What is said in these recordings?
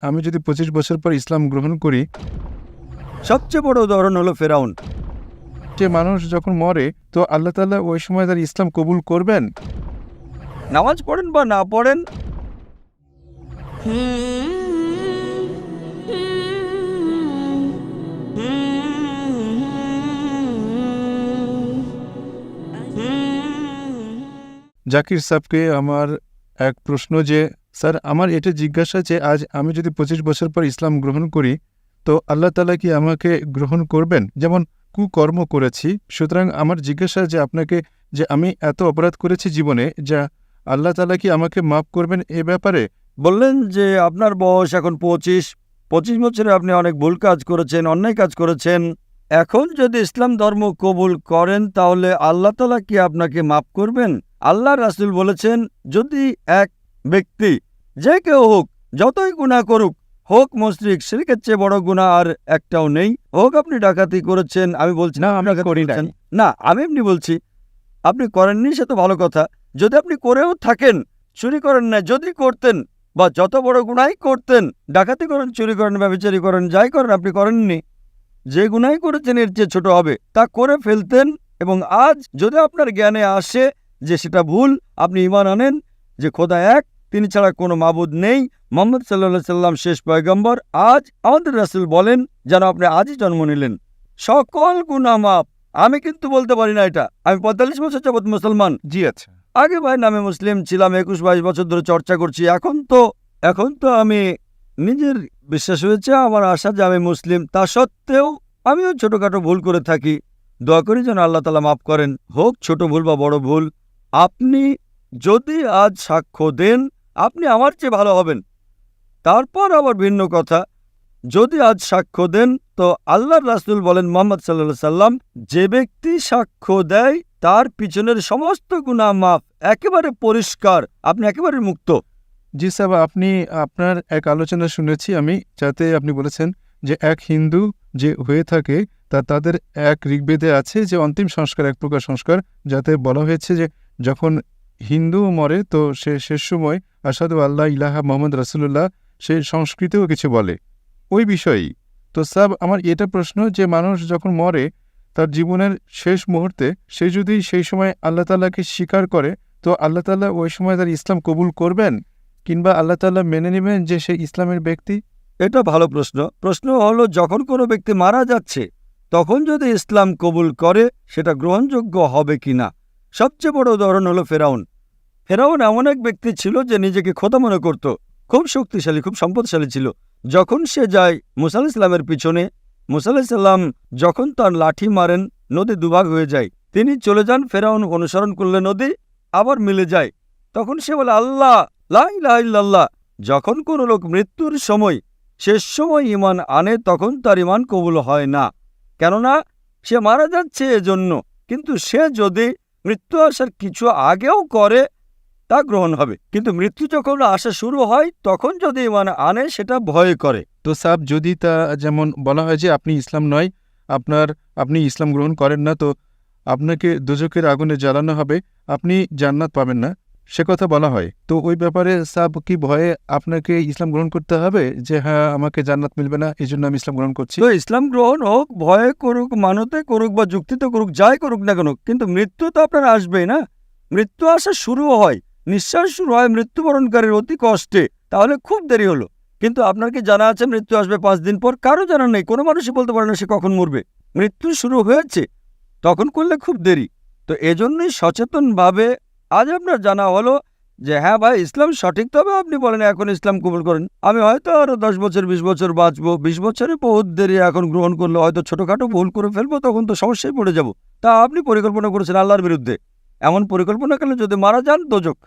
আমি যদি পঁচিশ বছর পর ইসলাম গ্রহণ করি সবচেয়ে বড় উদাহরণ হলো ফেরাউন। যে মানুষ যখন মরে তো আল্লাহ তাআলা ওই সময় তার ইসলাম কবুল করবেন? নামাজ পড়েন বা না পড়েন? জাকির সাহেবকে আমার এক প্রশ্ন যে স্যার, আমার এটা জিজ্ঞাসা যে আজ আমি যদি পঁচিশ বছর পর ইসলাম গ্রহণ করি, তো আল্লাহ তালা কি আমাকে গ্রহণ করবেন? যেমন কুকর্ম করেছি, সুতরাং আমার জিজ্ঞাসা যে আপনাকে যে আমি এত অপরাধ করেছি জীবনে, যা আল্লাহ তালা কি আমাকে মাফ করবেন এ ব্যাপারে? বললেন যে আপনার বয়স এখন পঁচিশ পঁচিশ বছরে আপনি অনেক ভুল কাজ করেছেন, অন্যায় কাজ করেছেন। এখন যদি ইসলাম ধর্ম কবুল করেন, তাহলে আল্লাহ তালা কি আপনাকে মাফ করবেন? আল্লাহ রাসুল বলেছেন, যদি এক ব্যক্তি যে কেউ হোক যতই গুণা করুক হোক মসজিদ শিরকের চেয়ে বড় গুণা আর একটাও নেই। হোক আপনি ডাকাতি করেছেন আমি বলছি না, আমি করি না আমি এমনি বলছি আপনি করেননি সে তো ভালো কথা। যদি আপনি করেও থাকেন চুরি করেন না যদি করতেন বা যত বড় গুণাই করতেন ডাকাতি করেন চুরি করেন ব্যবচারি করেন যাই করেন আপনি করেননি। যে গুণাই করেছেন এর চেয়ে ছোট হবে। তা করে ফেলতেন এবং আজ যদি আপনার জ্ঞানে আসে যে সেটা ভুল আপনি ইমান আনেন যে খোদা এক তিনি ছাড়া কোনো মাবুদ নেই। মোহাম্মদ সাল্লাহ সাল্লাম শেষ পয়গম্বর। আজ আমাদের রাসুল বলেন যেন আপনি আজই জন্ম নিলেন। সকল গুণা মাপ আমি কিন্তু বলতে পারি না এটা। আমি পঁয়তাল্লিশ বছর যাবৎ মুসলমান। জি আচ্ছা। আগে ভাই নামে মুসলিম ছিলাম একুশ বাইশ বছর ধরে চর্চা করছি। এখন তো এখন তো আমি নিজের বিশ্বাস হয়েছে আমার আশা যে আমি মুসলিম। তা সত্ত্বেও আমিও ছোটোখাটো ভুল করে থাকি। দয়া করি যেন আল্লাহ তালা মাফ করেন। হোক ছোট ভুল বা বড় ভুল। আপনি যদি আজ সাক্ষ্য দেন আপনি আমার চেয়ে ভালো হবেন। তারপর আবার ভিন্ন কথা। যদি আজ সাক্ষ্য দেন, তো আল্লাহর রাসুল বলেন মোহাম্মদ সাল্লা সাল্লাম যে ব্যক্তি সাক্ষ্য দেয়, তার পিছনের সমস্ত গুণা মাফ একেবারে পরিষ্কার, আপনি একেবারে মুক্ত। জি সাহেব আপনি, আপনার এক আলোচনা শুনেছি আমি, যাতে আপনি বলেছেন যে এক হিন্দু যে হয়ে থাকে, তা তাদের এক ঋগ্বেদে আছে যে অন্তিম সংস্কার এক প্রকার সংস্কার, যাতে বলা হয়েছে যে যখন হিন্দু মরে, তো সে শেষ সময় আসাদু আল্লাহ ইলাহা মোহাম্মদ রাসুল্লাহ সে সংস্কৃতেও কিছু বলে। ওই বিষয়েই। তো সাব, আমার এটা প্রশ্ন যে মানুষ যখন মরে, তার জীবনের শেষ মুহূর্তে সে যদি সেই সময় আল্লাহ তাল্লাহকে স্বীকার করে, তো আল্লাহ তাল্লাহ ওই সময় তার ইসলাম কবুল করবেন? কিংবা আল্লাহ তাল্লাহ মেনে নেবেন যে সে ইসলামের ব্যক্তি? এটা ভালো প্রশ্ন। প্রশ্ন হলো, যখন কোনো ব্যক্তি মারা যাচ্ছে, তখন যদি ইসলাম কবুল করে, সেটা গ্রহণযোগ্য হবে কিনা? সবচেয়ে বড় উদাহরণ হলো ফেরাউন। ফেরাউন এমন এক ব্যক্তি ছিল যে নিজেকে খোদা মনে করত। খুব শক্তিশালী, খুব সম্পদশালী ছিল। যখন সে যায় মুসা ইসলামের পিছনে, মুসা ইসলাম যখন তার লাঠি মারেন, নদী দুভাগ হয়ে যায়। তিনি চলে যান, ফেরাউন অনুসরণ করলে নদী আবার মিলে যায়। তখন সে বলে, আল্লাহ লাহ যখন কোনো লোক মৃত্যুর সময়, শেষ সময় ইমান আনে, তখন তার ইমান কবুল হয় না। কেননা, সে মারা যাচ্ছে এজন্য। কিন্তু সে যদি মৃত্যু আসার কিছু আগেও করে তা গ্রহণ হবে। কিন্তু মৃত্যু যখন আসা শুরু হয় তখন যদি ইমান আনে সেটা ভয় করে। তো সাব যদি তা যেমন বলা হয় যে আপনি ইসলাম নয় আপনার আপনি ইসলাম গ্রহণ করেন না তো আপনাকে দুজকের আগুনে জ্বালানো হবে আপনি জান্নাত পাবেন না। সে কথা বলা হয়। তো ওই ব্যাপারে সাব কি ভয়ে আপনাকে ইসলাম গ্রহণ করতে হবে? যে হ্যাঁ আমাকে জান্নাত মিলবে না এই জন্য আমি ইসলাম গ্রহণ করছি। তো ইসলাম গ্রহণ হোক ভয়ে করুক মানতে করুক বা যুক্তিতে করুক যাই করুক না কেন কিন্তু মৃত্যু তো আপনার আসবেই না। মৃত্যু আসা শুরু হয়। নিঃশ্বাস শুরু হয় মৃত্যুবরণকারীর অতি কষ্টে। তাহলে খুব দেরি হলো। কিন্তু আপনার কি জানা আছে মৃত্যু আসবে পাঁচ দিন পর? কারও জানা নেই। কোনো মানুষই বলতে পারে না সে কখন মরবে। মৃত্যু শুরু হয়েছে। তখন করলে খুব দেরি। তো এজন্যই সচেতনভাবে আজ আপনার জানা হলো যে হ্যাঁ ভাই, ইসলাম সঠিক। তবে আপনি বলেন, এখন ইসলাম কবুল করেন। আমি হয়তো আরও দশ বছর, বিশ বছর বাঁচবো। বিশ বছরে বহুত দেরি এখন গ্রহণ করলে হয়তো ছোটখাটো ভুল করে ফেলব, তখন তো সমস্যায় পড়ে যাব। তা আপনি পরিকল্পনা করেছেন আল্লাহর বিরুদ্ধে। এমন পরিকল্পনা করলে যদি মারা যান, দোজক।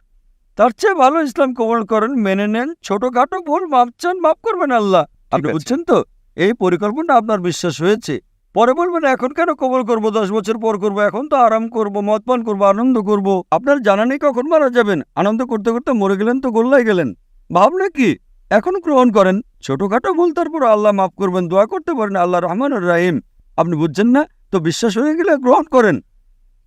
তার চেয়ে ভালো ইসলাম কবল করেন মেনে নেন ছোটখাটো ভুল মাপ চান মাফ করবেন আল্লাহ। আপনি। বুঝছেন তো? এই পরিকল্পনা আপনার বিশ্বাস হয়েছে। পরে বলবেন এখন কেন কবল করব? দশ বছর পর করব এখন তো আরাম করব মদ পান করব আনন্দ করব। আপনার জানা নেই কখন মারা যাবেন। আনন্দ করতে করতে মরে গেলেন তো গোল্লাই গেলেন। ভাবলে কি? এখন গ্রহণ করেন। ছোটখাটো ভুল তারপর আল্লাহ মাফ করবেন দোয়া করতে পারেন আল্লাহ রহমান রাহিম। আপনি বুঝছেন না? তো বিশ্বাস হয়ে গেলে গ্রহণ করেন।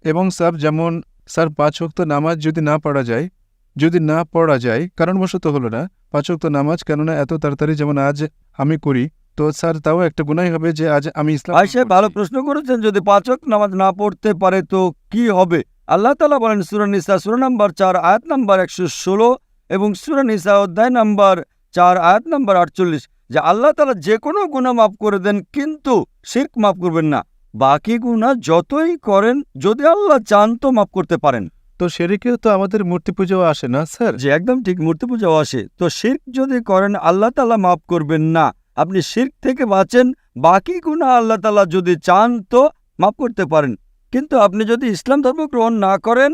এবং স্যার যেমন স্যার পাঁচ ওয়াক্ত নামাজ যদি না পড়া যায় যদি না পড়া যায় কারণবশত হলো না। পাঁচক্ত নামাজ কেননা এত তাড়াতাড়ি যেমন আজ আমি করি তো স্যার তাও একটা গুনাই হবে যে আজ আমি ইসলাম ভালো প্রশ্ন করেছেন যদি পাচক নামাজ না পড়তে পারে তো কি হবে? আল্লাহ তালা বলেন সুরা নিসা সুরা নাম্বার চার আয়াত নাম্বার একশো ষোলো এবং সুরা নিসা অধ্যায় নাম্বার চার আয়াত নাম্বার আটচল্লিশ যে আল্লাহ তালা যে কোনো গুণা মাফ করে দেন কিন্তু শির্ক মাফ করবেন না। বাকি গুণা যতই করেন যদি আল্লাহ চান তো মাফ করতে পারেন। তো সেরেকেও তো আমাদের মূর্তি পুজোও আসে না, স্যার? যে একদম ঠিক, মূর্তি পূজাও আসে। তো শির্ক যদি করেন, আল্লাহ তালা মাফ করবেন না। আপনি শির্ক থেকে বাঁচেন, বাকি গুণা আল্লাহ তালা যদি চান তো মাফ করতে পারেন। কিন্তু আপনি যদি ইসলাম ধর্ম গ্রহণ না করেন,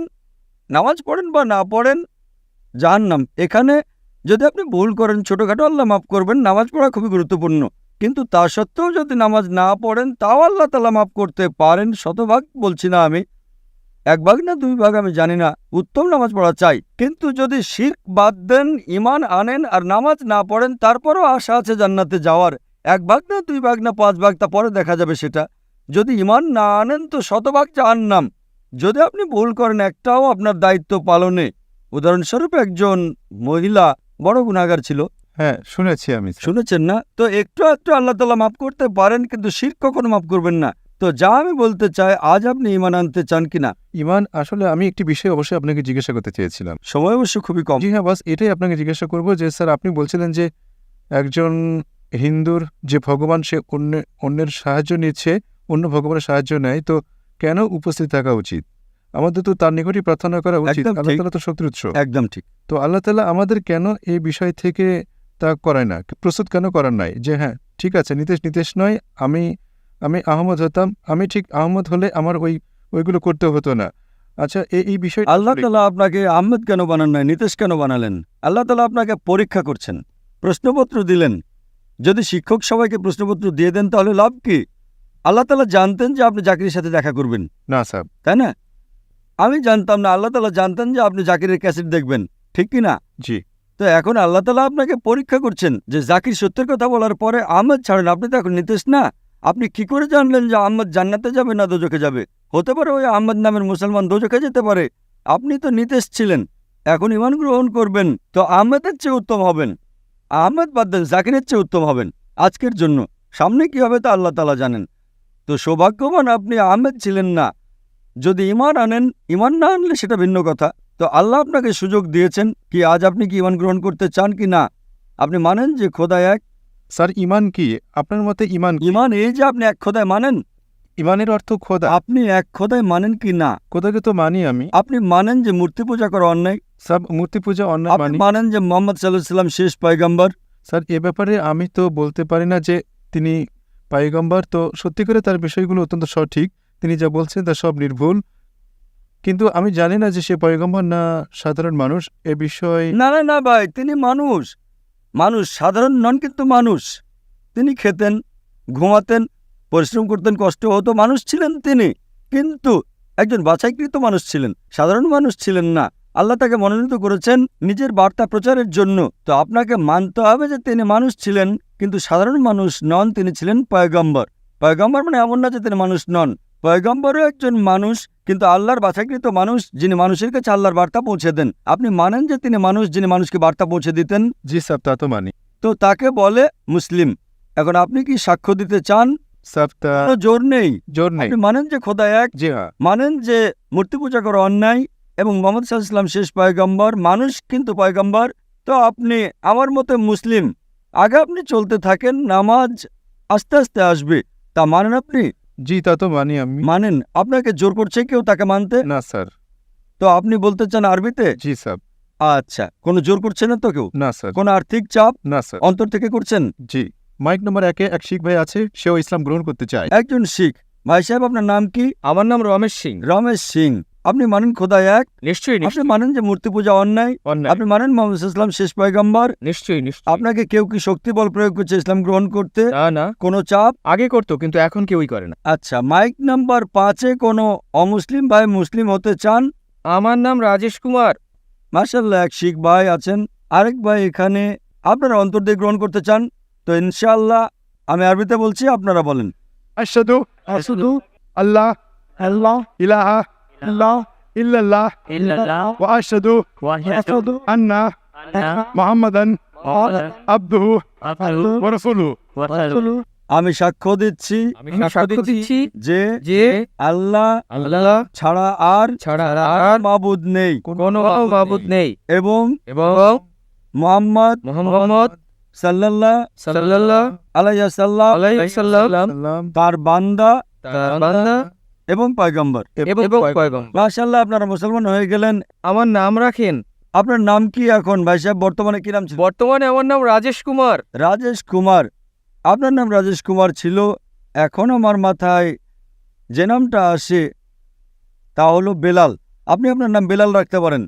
নামাজ পড়েন বা না পড়েন জান নাম এখানে যদি আপনি ভুল করেন, ছোটোখাটো আল্লাহ মাফ করবেন, নামাজ পড়া খুবই গুরুত্বপূর্ণ। কিন্তু তা সত্ত্বেও যদি নামাজ না পড়েন, তাও আল্লাহ তালা মাফ করতে পারেন, শতভাগ বলছি না আমি। এক ভাগ না দুই ভাগ আমি জানি না। উত্তম নামাজ পড়া চাই। কিন্তু যদি শির্ক বাদ দেন ইমান আনেন আর নামাজ না পড়েন তারপরও আশা আছে জান্নাতে যাওয়ার। এক ভাগ না দুই ভাগ না পাঁচ ভাগ তা পরে দেখা যাবে সেটা। যদি ইমান না আনেন তো শতভাগ জাহান্নাম। যদি আপনি ভুল করেন একটাও আপনার দায়িত্ব পালনে। উদাহরণস্বরূপ একজন মহিলা বড় গুণাগার ছিল। হ্যাঁ শুনেছি আমি শুনেছেন না? তো একটু একটু আল্লাহ তালা মাফ করতে পারেন কিন্তু শির কখনো মাফ করবেন না। তো যা আমি বলতে চাই আজ আপনি ইমান আনতে চান কিনা? ইমান আসলে আমি একটি বিষয় অবশ্যই আপনাকে জিজ্ঞাসা করতে চেয়েছিলাম। সময় অবশ্য খুবই কম। জি হ্যাঁ বাস এটাই আপনাকে জিজ্ঞাসা করব যে স্যার আপনি বলছিলেন যে একজন হিন্দুর যে ভগবান সে অন্য অন্যের সাহায্য নিচ্ছে অন্য ভগবানের সাহায্য নেয় তো কেন উপস্থিত থাকা উচিত? আমাদের তো তার নিকটই প্রার্থনা করা উচিত। আল্লাহ তালা তো শক্তির উৎস। একদম ঠিক। তো আল্লাহ তালা আমাদের কেন এই বিষয় থেকে তা করায় না? প্রস্তুত কেন করার নাই? যে হ্যাঁ ঠিক আছে নিতেশ নিতেশ নয় আমি আমি আহমদ হতাম। আমি ঠিক আহমদ হলে আমার ওই ওইগুলো করতে হতো না। আচ্ছা এই এই বিষয় আল্লাহ তালা আপনাকে আহমেদ কেন বানান নাই নীতিশ কেন বানালেন? আল্লাহ তালা আপনাকে পরীক্ষা করছেন প্রশ্নপত্র দিলেন। যদি শিক্ষক সবাইকে প্রশ্নপত্র দিয়ে দেন তাহলে লাভ কি? আল্লাহ তালা জানতেন যে আপনি জাকিরের সাথে দেখা করবেন। না স্যার। তাই না? আমি জানতাম না আল্লাহ তালা জানতেন যে আপনি জাকিরের ক্যাসেট দেখবেন ঠিক কি না? জি। তো এখন আল্লাহ তালা আপনাকে পরীক্ষা করছেন যে জাকির সত্যের কথা বলার পরে আহমদ ছাড়েন আপনি তো এখন নিতেশ না। আপনি কি করে জানলেন যে আহমদ জান্নাতে যাবে না দোজখে যাবে? হতে পারে ওই আহমদ নামের মুসলমান দোজখে যেতে পারে। আপনি তো নিতেশ ছিলেন। এখন ইমান গ্রহণ করবেন, তো আহমেদের চেয়ে উত্তম হবেন। আহমেদ বাদ দেন, জাকিরের চেয়ে উত্তম হবেন। আজকের জন্য। সামনে কি হবে তা আল্লাহ তালা জানেন। তো সৌভাগ্যবান আপনি আহমেদ ছিলেন না। যদি ইমান আনেন, ইমান না আনলে সেটা ভিন্ন কথা। তো আল্লাহ আপনাকে সুযোগ দিয়েছেন কি আজ আপনি কি ইমান গ্রহণ করতে চান কি না? আপনি মানেন যে খোদা এক স্যার ইমান কি? আপনার মতে ইমান? ইমান এই যে আপনি এক খোদায় মানেন। ইমানের অর্থ খোদা। আপনি এক খোদায় মানেন কি না? খোদাকে তো মানি আমি। আপনি মানেন যে মূর্তি পূজা করা অন্যায়। সব মূর্তি পূজা অন্যায় আপনি মানেন যে মোহাম্মদ সাল্লাহ সাল্লাম শেষ পয়গাম্বর। স্যার এ ব্যাপারে আমি তো বলতে পারি না যে তিনি পাইগম্বার তো সত্যি করে তার বিষয়গুলো অত্যন্ত সঠিক। তিনি যা বলছেন তা সব নির্ভুল। কিন্তু আমি জানি না যে সে পয়গম্বর না সাধারণ মানুষ। এ বিষয়ে না না না ভাই তিনি মানুষ। মানুষ, সাধারণ নন কিন্তু মানুষ। তিনি খেতেন, ঘুমাতেন, পরিশ্রম করতেন, কষ্ট হতো, মানুষ ছিলেন তিনি। কিন্তু একজন বাছাইকৃত মানুষ ছিলেন, সাধারণ মানুষ ছিলেন না। আল্লাহ তাকে মনোনীত করেছেন নিজের বার্তা প্রচারের জন্য। তো আপনাকে মানতে হবে যে তিনি মানুষ ছিলেন, কিন্তু সাধারণ মানুষ নন, তিনি ছিলেন পয়গম্বর। পয়গম্বর মানে এমন না যে তিনি মানুষ নন। পয়গম্বরও একজন মানুষ কিন্তু আল্লাহর বাছাকৃত মানুষ যিনি মানুষের কাছে আল্লাহর বার্তা পৌঁছে দেন। আপনি মানেন যে তিনি মানুষ যিনি মানুষকে বার্তা পৌঁছে দিতেন? জি সাব তা তো মানি। তো তাকে বলে মুসলিম। এখন আপনি কি সাক্ষ্য দিতে চান? জোর নেই। জোর নেই। মানেন যে খোদা এক জি হ্যাঁ। মানেন যে মূর্তি পূজা করা অন্যায় এবং মোহাম্মদ সাল্লাম শেষ পয়গম্বর মানুষ কিন্তু পয়গম্বর। তো আপনি আমার মতে মুসলিম। আগে আপনি চলতে থাকেন নামাজ আস্তে আস্তে আসবে। তা মানেন আপনি? জি তা তো মানি আমি। মানেন আপনাকে জোর করছে কেউ তাকে মানতে? না স্যার। তো আপনি বলতে চান আরবিতে? জি স্যার। আচ্ছা কোনো জোর করছে না তো কেউ? না স্যার। কোনো আর্থিক চাপ? না স্যার। অন্তর থেকে করছেন? জি। মাইক নম্বর একে এক শিখ ভাই আছে সেও ইসলাম গ্রহণ করতে চায়। একজন শিখ। ভাই সাহেব আপনার নাম কি? আমার নাম রমেশ সিং। রমেশ সিং। আপনি মানেন খোদা এক। নিশ্চয়ই আপনি মানেন যে মূর্তি পূজা অন্যায়। অন্যায়। আপনি মানেন মোহাম্মদ ইসলাম শেষ পয়গম্বর। নিশ্চয়ই নিশ্চয়ই। আপনাকে কেউ কি শক্তি বল প্রয়োগ করছে ইসলাম গ্রহণ করতে? না না। কোনো চাপ? আগে করতো কিন্তু এখন কেউই করে না। আচ্ছা মাইক নাম্বার পাঁচে কোনো অমুসলিম ভাই মুসলিম হতে চান? আমার নাম রাজেশ কুমার। মার্শাল্লাহ এক শিখ ভাই আছেন। আরেক ভাই এখানে। আপনারা অন্তর দিয়ে গ্রহণ করতে চান? তো ইনশাল্লাহ আমি আরবিতে বলছি আপনারা বলেন। আশহাদু আশহাদু আল্লাহ আল্লাহ ইলাহা ইল্লাল্লাহ ইল্লাল্লাহ ওয়া আশহাদু আন্না মুহাম্মাদান আবদুহু ওয়া রাসূলুহু আমি সাক্ষ্য দিচ্ছি আমি সাক্ষ্য দিচ্ছি যে যে আল্লাহ আল্লাহ ছাড়া আর ছাড়া আর মাবুদ নেই। কোনো মাবুদ নেই। এবং এবং মোহাম্মদ মোহাম্মদ সাল্লাল্লাহ সাল্লাল্লাহু আলাইহি সাল্লাম সাল্লাম তার বান্দা তার বান্দা এবং পয়গম্বর এবং পয়গম্বর মাশাল্লাহ আপনারা মুসলমান হয়ে গেলেন আমার নাম রাখেন আপনার নাম কি এখন ভাই সাহেব বর্তমানে কি নাম ছিল বর্তমানে আমার নাম রাজেশ কুমার রাজেশ কুমার আপনার নাম রাজেশ কুমার ছিল এখন আমার মাথায় যে নামটা আসে তা হলো বেলাল আপনি আপনার নাম বেলাল রাখতে পারেন